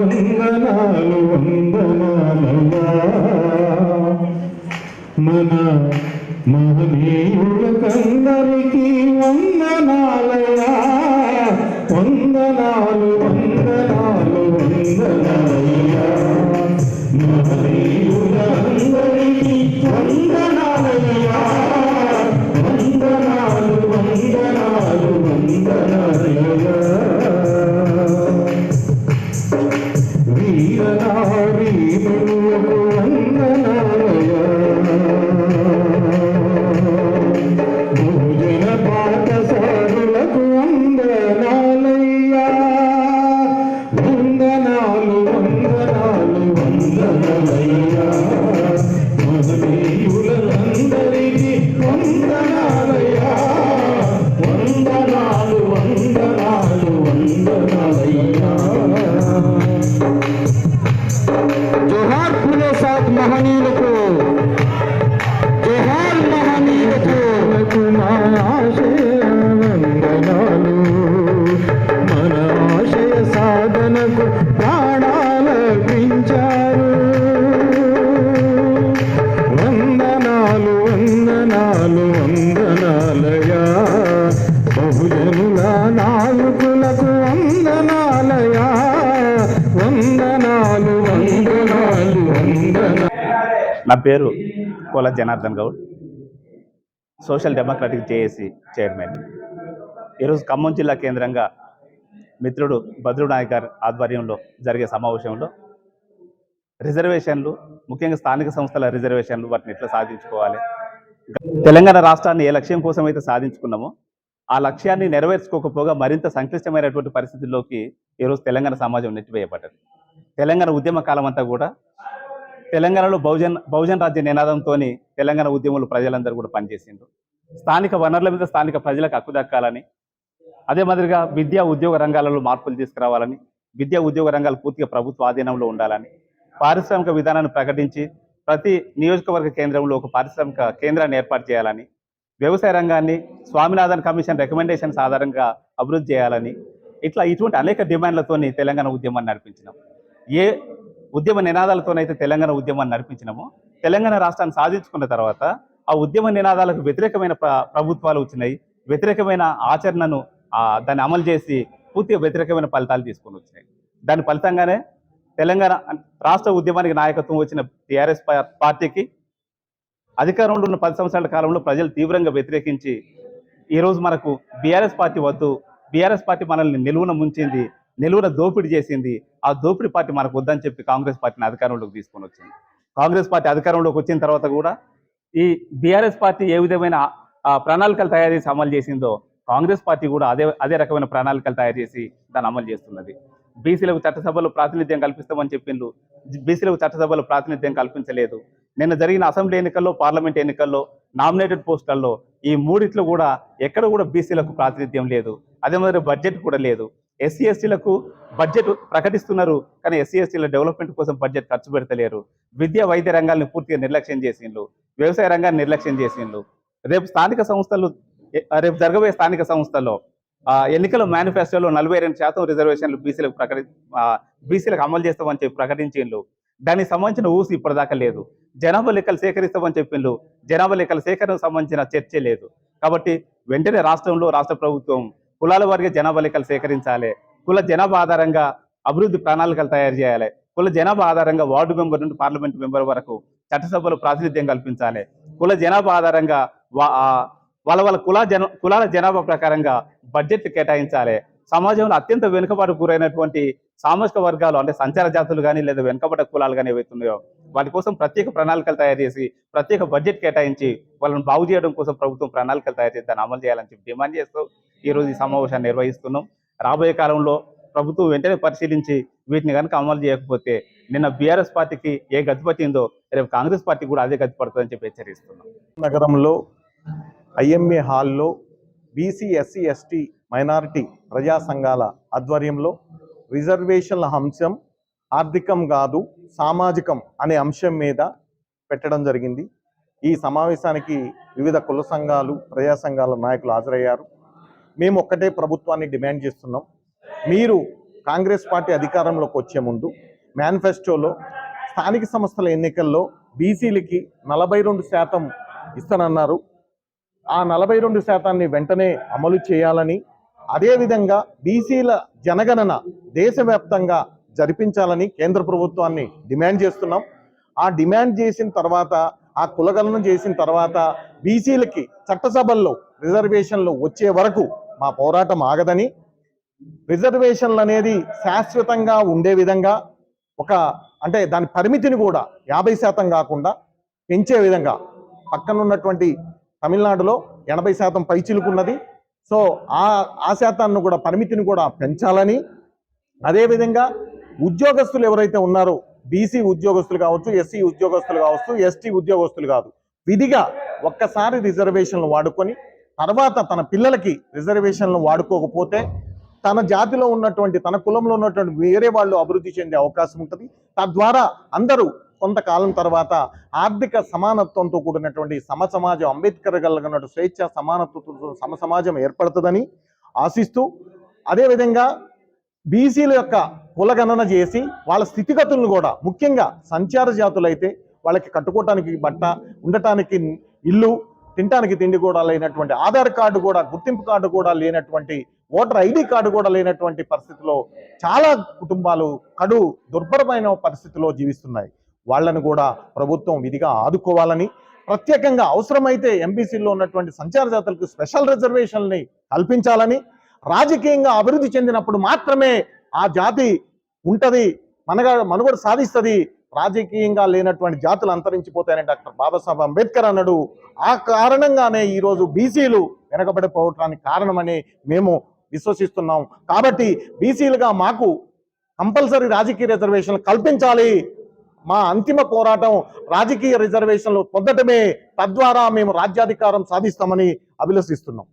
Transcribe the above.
వందనాలు వందనాలయ్యా. మన మహనీయులకందరికీ వందనాలయ్యా. వందనాలయ్యా నా పేరు Kola Janardhan Goud. Social democratic JAC chairman. ఈరోజు ఖమ్మం జిల్లా కేంద్రంగా మిత్రుడు భద్రుడు నాయక్ గారి ఆధ్వర్యంలో జరిగే సమావేశంలో రిజర్వేషన్లు ముఖ్యంగా స్థానిక సంస్థల రిజర్వేషన్లు వాటిని ఎట్లా సాధించుకోవాలి? తెలంగాణ రాష్ట్రాన్ని ఏ లక్ష్యం కోసం అయితే సాధించుకున్నామో ఆ లక్ష్యాన్ని నెరవేర్చుకోకపోగా మరింత సంక్లిష్టమైనటువంటి పరిస్థితుల్లోకి ఈరోజు తెలంగాణ సమాజం నెట్టివేయబడ్డది. తెలంగాణ ఉద్యమ కాలం అంతా కూడా తెలంగాణలో బహుజన్ బహుజన్ రాజ్య నినాదంతో తెలంగాణ ఉద్యమంలో ప్రజలందరూ కూడా పనిచేసిండ్రు. స్థానిక వనరుల మీద స్థానిక ప్రజలకు హక్కు దక్కాలని అదే మాదిరిగా విద్యా ఉద్యోగ రంగాలలో మార్పులు తీసుకురావాలని విద్యా ఉద్యోగ రంగాలు పూర్తిగా ప్రభుత్వ ఆధీనంలో ఉండాలని పారిశ్రామిక విధానాన్ని ప్రకటించి ప్రతి నియోజకవర్గ కేంద్రంలో ఒక పారిశ్రామిక కేంద్రాన్ని ఏర్పాటు చేయాలని వ్యవసాయ రంగాన్ని స్వామినాథన్ కమిషన్ రికమెండేషన్స్ ఆధారంగా అభివృద్ధి చేయాలని ఇట్లా ఇటువంటి అనేక డిమాండ్లతోని తెలంగాణ ఉద్యమాన్ని నడిపించినాం. ఏ ఉద్యమ నినాదాలతోనైతే తెలంగాణ ఉద్యమాన్ని నడిపించినామో. తెలంగాణ రాష్ట్రాన్ని సాధించుకున్న తర్వాత ఆ ఉద్యమ నినాదాలకు వ్యతిరేకమైన ప్ర- ప్రభుత్వాలు వచ్చినాయి. వ్యతిరేకమైన ఆచరణను దాన్ని అమలు చేసి పూర్తిగా వ్యతిరేకమైన ఫలితాలు తీసుకొని వచ్చినాయి. దాని ఫలితంగానే తెలంగాణ రాష్ట్ర ఉద్యమానికి నాయకత్వం వచ్చిన టీఆర్ఎస్ పార్టీకి అధికారంలో ఉన్న పది సంవత్సరాల కాలంలో ప్రజలు తీవ్రంగా వ్యతిరేకించి ఈరోజు మనకు బీఆర్ఎస్ పార్టీ వద్దు. బీఆర్ఎస్ పార్టీ మనల్ని నిలువున ముంచింది. నిలువున దోపిడీ చేసింది. ఆ దోపిడీ పార్టీ మనకు వద్దని చెప్పి కాంగ్రెస్ పార్టీని అధికారంలోకి తీసుకొని వచ్చింది. కాంగ్రెస్ పార్టీ అధికారంలోకి వచ్చిన తర్వాత కూడా ఈ బీఆర్ఎస్ పార్టీ ఏ విధమైన ఆ, ప్రణాళికలు తయారు చేసి అమలు చేసిందో కాంగ్రెస్ పార్టీ కూడా అదే అదే రకమైన ప్రణాళికలు తయారు చేసి దాన్ని అమలు చేస్తున్నది. బీసీలకు చట్టసభలో ప్రాతినిధ్యం కల్పిస్తామని చెప్పిండ్రు బీసీలకు చట్టసభలో ప్రాతినిధ్యం కల్పించలేదు. నిన్న జరిగిన అసెంబ్లీ ఎన్నికల్లో పార్లమెంట్ ఎన్నికల్లో నామినేటెడ్ పోస్టులలో ఈ మూడిట్లో కూడా ఎక్కడ కూడా బీసీలకు ప్రాతినిధ్యం లేదు. అదే మాదిరి బడ్జెట్ కూడా లేదు. ఎస్సీ ఎస్టీలకు బడ్జెట్ ప్రకటిస్తున్నారు. కానీ ఎస్సీ ఎస్టీల డెవలప్మెంట్ కోసం బడ్జెట్ ఖర్చు పెడతలేరు. విద్యా వైద్య రంగాల్ని పూర్తిగా నిర్లక్ష్యం చేసిండ్రు వ్యవసాయ రంగాన్ని నిర్లక్ష్యం చేసిండ్రు రేపు స్థానిక సంస్థలు రేపు జరగబోయే స్థానిక సంస్థల్లో ఎన్నికల మేనిఫెస్టోలో నలభై రెండు శాతం రిజర్వేషన్లు బీసీలకు ప్రకటి బీసీలకు అమలు చేస్తామని చెప్పి ప్రకటించిండ్రు దానికి సంబంధించిన ఊసి ఇప్పటిదాకా లేదు. జనాభా లెక్కలు సేకరిస్తామని చెప్పిండ్రు జనాభా లెక్కల సేకరణకు సంబంధించిన చర్చ లేదు. కాబట్టి వెంటనే రాష్ట్రంలో రాష్ట్ర ప్రభుత్వం కులాల వారిగా జనాభా లెక్కలు సేకరించాలి. కుల జనాభా ఆధారంగా అభివృద్ధి ప్రణాళికలు తయారు చేయాలి. కుల జనాభా ఆధారంగా వార్డు మెంబర్ నుండి పార్లమెంట్ మెంబర్ వరకు చట్టసభలో ప్రాతినిధ్యం కల్పించాలి. కుల జనాభా ఆధారంగా వా- వాళ్ళ వాళ్ళ కుల జన కులాల జనాభా ప్రకారంగా బడ్జెట్ కేటాయించాలి. సమాజంలో అత్యంత వెనుకబాటు గురైనటువంటి సామాజిక వర్గాలు అంటే సంచార జాతులు కానీ లేదా వెనుకబడ్డ కులాలు కానీ ఏవైతున్నాయో వాటి కోసం ప్రత్యేక ప్రణాళికలు తయారు చేసి ప్రత్యేక బడ్జెట్ కేటాయించి వాళ్ళని బాగు చేయడం కోసం ప్రభుత్వం ప్రణాళికలు తయారు చేసి దాన్ని అమలు చేయాలని చెప్పి డిమాండ్ చేస్తూ ఈ రోజు ఈ సమావేశాన్ని నిర్వహిస్తున్నాం. రాబోయే కాలంలో ప్రభుత్వం వెంటనే పరిశీలించి వీటిని కనుక అమలు చేయకపోతే నిన్న బీఆర్ఎస్ పార్టీకి ఏ గతి పట్టిందో రేపు కాంగ్రెస్ పార్టీ కూడా అదే గతి పడుతుందని చెప్పి హెచ్చరిస్తున్నాం. నగరంలో ఐఎంఏ హాల్లో బీసీ ఎస్సీ ఎస్టీ మైనారిటీ ప్రజా సంఘాల ఆధ్వర్యంలో రిజర్వేషన్ల అంశం ఆర్థికం కాదు సామాజికం అనే అంశం మీద పెట్టడం జరిగింది. ఈ సమావేశానికి వివిధ కుల సంఘాలు ప్రజా సంఘాల నాయకులు హాజరయ్యారు. మేము ఒక్కటే ప్రభుత్వాన్ని డిమాండ్ చేస్తున్నాం. మీరు కాంగ్రెస్ పార్టీ అధికారంలోకి వచ్చే ముందు మేనిఫెస్టోలో స్థానిక సంస్థల ఎన్నికల్లో బీసీలకి నలభై రెండు శాతం ఇస్తానన్నారు. ఆ నలభై రెండు శాతాన్ని వెంటనే అమలు చేయాలని అదేవిధంగా బీసీల జనగణన దేశవ్యాప్తంగా జరిపించాలని కేంద్ర ప్రభుత్వాన్ని డిమాండ్ చేస్తున్నాం. ఆ డిమాండ్ చేసిన తర్వాత ఆ కులగణన చేసిన తర్వాత బీసీలకి చట్టసభల్లో రిజర్వేషన్లు వచ్చే వరకు మా పోరాటం ఆగదని రిజర్వేషన్లు అనేది శాశ్వతంగా ఉండే విధంగా ఒక అంటే దాని పరిమితిని కూడా యాభై శాతం కాకుండా పెంచే విధంగా పక్కనున్నటువంటి తమిళనాడులో ఎనభై శాతం పైచిలుకున్నది సో ఆ ఆ శాతాన్ని కూడా పరిమితిని కూడా పెంచాలని. అదేవిధంగా ఉద్యోగస్తులు ఎవరైతే ఉన్నారో బీసీ ఉద్యోగస్తులు కావచ్చు ఎస్సీ ఉద్యోగస్తులు కావచ్చు ఎస్టీ ఉద్యోగస్తులు కాదు విధిగా ఒక్కసారి రిజర్వేషన్లు వాడుకొని తర్వాత తన పిల్లలకి రిజర్వేషన్లు వాడుకోకపోతే తన జాతిలో ఉన్నటువంటి తన కులంలో ఉన్నటువంటి వేరే వాళ్ళు అభివృద్ధి చెందే అవకాశం ఉంటుంది. తద్వారా అందరూ కొంతకాలం తర్వాత ఆర్థిక సమానత్వంతో కూడినటువంటి సమ సమాజం అంబేద్కర్ కలిగినటువంటి స్వేచ్ఛ సమానత్వంతో సమ సమాజం ఏర్పడుతుందని ఆశిస్తూ అదేవిధంగా బీసీల యొక్క కులగణన చేసి వాళ్ళ స్థితిగతులను కూడా ముఖ్యంగా సంచార జాతులైతే వాళ్ళకి కట్టుకోవటానికి బట్ట ఉండటానికి ఇల్లు తినటానికి తిండి కూడా లేనటువంటి ఆధార్ కార్డు కూడా గుర్తింపు కార్డు కూడా లేనటువంటి ఓటర్ ఐడి కార్డు కూడా లేనటువంటి పరిస్థితిలో చాలా కుటుంబాలు కడు దుర్భరమైన పరిస్థితిలో జీవిస్తున్నాయి. వాళ్ళను కూడా ప్రభుత్వం విధిగా ఆదుకోవాలని ప్రత్యేకంగా అవసరమైతే ఎంబీసీలో ఉన్నటువంటి సంచార జాతులకు స్పెషల్ రిజర్వేషన్ని కల్పించాలని రాజకీయంగా అభివృద్ధి చెందినప్పుడు మాత్రమే ఆ జాతి ఉంటది మనగా మనుగడ సాధిస్తుంది రాజకీయంగా లేనటువంటి జాతులు అంతరించిపోతాయని డాక్టర్ బాబాసాహెబ్ అంబేద్కర్ అన్నాడు. ఆ కారణంగానే ఈరోజు బీసీలు వెనకబడిపోవటానికి కారణమని మేము విశ్వసిస్తున్నాం. కాబట్టి బీసీలుగా మాకు కంపల్సరీ రాజకీయ రిజర్వేషన్లు కల్పించాలి. మా అంతిమ పోరాటం రాజకీయ రిజర్వేషన్లు పొందటమే తద్వారా మేము రాజ్యాధికారం సాధిస్తామని అభిలషిస్తున్నాం.